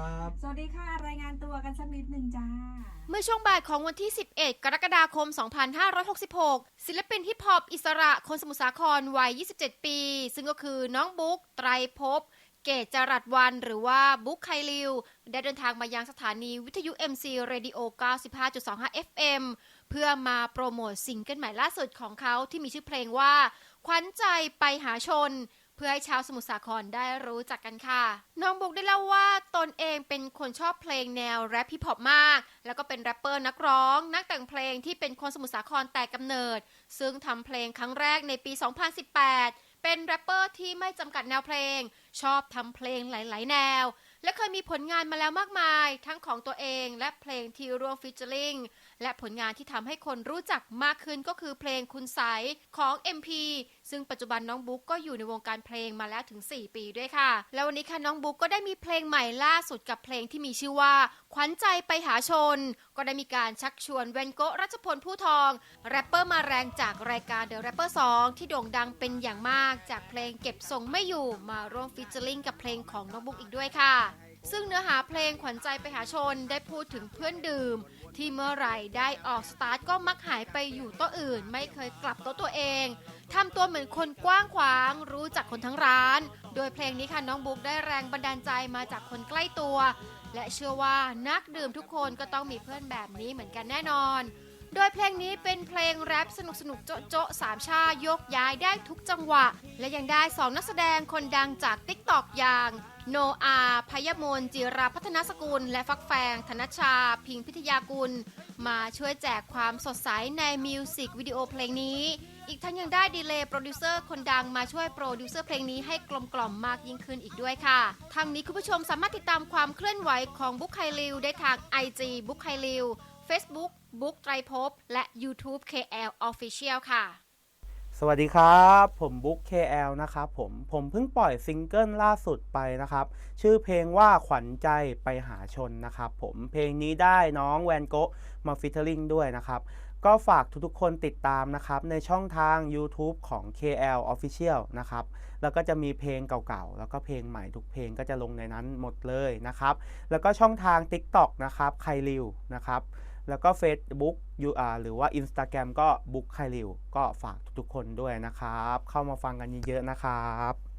ครับสวัสดีค่ะ รายงานตัวกันสักนิดหนึ่งจ้า เมื่อช่วงบ่ายของวันที่ 11 กรกฎาคม 2566 ศิลปินฮิปฮอปอิสระคนสมุทรสาครวัย 27 ปี ซึ่งก็คือน้องบุ๊กไตรภพเกตจรัสวันหรือว่าบุ๊กไคลิว ได้เดินทางมายังสถานีวิทยุ MC Radio 95.25 FM เพื่อมาโปรโมทซิงเกิลใหม่ล่าสุดของเขาที่มีชื่อเพลงว่า ขวัญใจไปหาชน เพื่อให้ชาวสมุทรสาครได้รู้จักกันค่ะ น้องบุกได้เล่าว่าตนเองเป็นคนชอบเพลงแนวแรปฮิปฮอปมาก แล้วก็เป็นแรปเปอร์นักร้อง นักแต่งเพลงที่เป็นคนสมุทรสาครแต่กำเนิด ซึ่งทำเพลงครั้งแรกในปี 2018 เป็นแรปเปอร์ที่ไม่จำกัดแนวเพลง ชอบทำเพลงหลาย ๆ แนว และเคยมีผลงานมาแล้วมากมาย ทั้งของตัวเองและเพลงที่ร่วมฟิชเชอร์ลิง และผลงานที่ทำให้คนรู้จักมากขึ้นก็คือเพลงคุณใสของ MP ซึ่งปัจจุบันน้องบุ๊กก็อยู่ในวงการเพลงมาแล้วถึง 4 ปีด้วยค่ะ แล้ววันนี้ค่ะน้องบุ๊กก็ได้มีเพลงใหม่ล่าสุดกับเพลงที่มีชื่อว่า ขวัญใจไปหาชน ก็ได้มีการชักชวนเวนโกะรัชพลผู้ทองแรปเปอร์มาแรงจากรายการ The Rapper 2 ที่โด่งดังเป็นอย่างมากจากเพลงเก็บทรงไม่อยู่มาร่วมฟิชเชอร์ลิงกับเพลงของน้องบุ๊กอีกด้วยค่ะ ซึ่งเนื้อหาเพลงขวัญใจไปหาชนได้พูดถึงเพื่อนดื่ม ที่เมื่อไหร่ได้ออกสตาร์ทก็มักหายไปอยู่โต๊ะอื่น ไม่เคยกลับโต๊ะตัวเองทำตัวเหมือนคนกว้างขวาง รู้จักคนทั้งร้าน โดยเพลงนี้ค่ะน้องบุ๊กได้แรงบันดาลใจมาจากคนใกล้ตัว และเชื่อว่านักดื่มทุกคนก็ต้องมีเพื่อนแบบนี้เหมือนกันแน่นอน โดยเพลงนี้เป็นเพลงแรปสนุกสนุกโจ๊ะโจ๊ะสามชาโยกย้ายได้ทุกจังหวะ และยังได้สองนักแสดงคนดังจาก t ิ k t o k อย่าง โนอาพยมนจิราพัฒนสกุล และฟักแฟง ธนชา พิงพิทยากุล มาช่วยแจกความสดใสในมิวสิกวิดีโอเพลงนี้ อีกทั้งยังได้ดีเลย์โปรดิวเซอร์คนดังมาช่วยโปรดิวเซอร์เพลงนี้ให้กลมกล่อมมากยิ่งขึ้นอีกด้วยค่ะ ทางนี้คุณผู้ชมสามารถติดตามความเคลื่อนไหวของบุ๊คไคลิวได้ทาง IG บุ๊คไคลิว Facebook บุ๊กไตรภพและ YouTube KL Official ค่ะ สวัสดีครับ ผมบุ๊ก KL นะครับผม ผมเพิ่งปล่อยซิงเกิลล่าสุดไปนะครับ ชื่อเพลงว่าขวัญใจไปหาชนนะครับผมเพลงนี้ได้น้องแวนโกะมาฟิเทอริงด้วยนะครับ ก็ฝากทุกๆคนติดตามนะครับ ในช่องทาง YouTube ของ KL Official นะครับ แล้วก็จะมีเพลงเก่าๆ แล้วก็เพลงใหม่ทุกเพลงก็จะลงในนั้นหมดเลยนะครับ แล้วก็ช่องทาง TikTok นะครับไคลิวนะครับ แล้วก็ Facebook ยูอาหรือว่า Instagram ก็บุ๊กไคลิวก็ฝากทุกๆคนด้วยนะครับ เข้ามาฟังกันเยอะๆนะครับ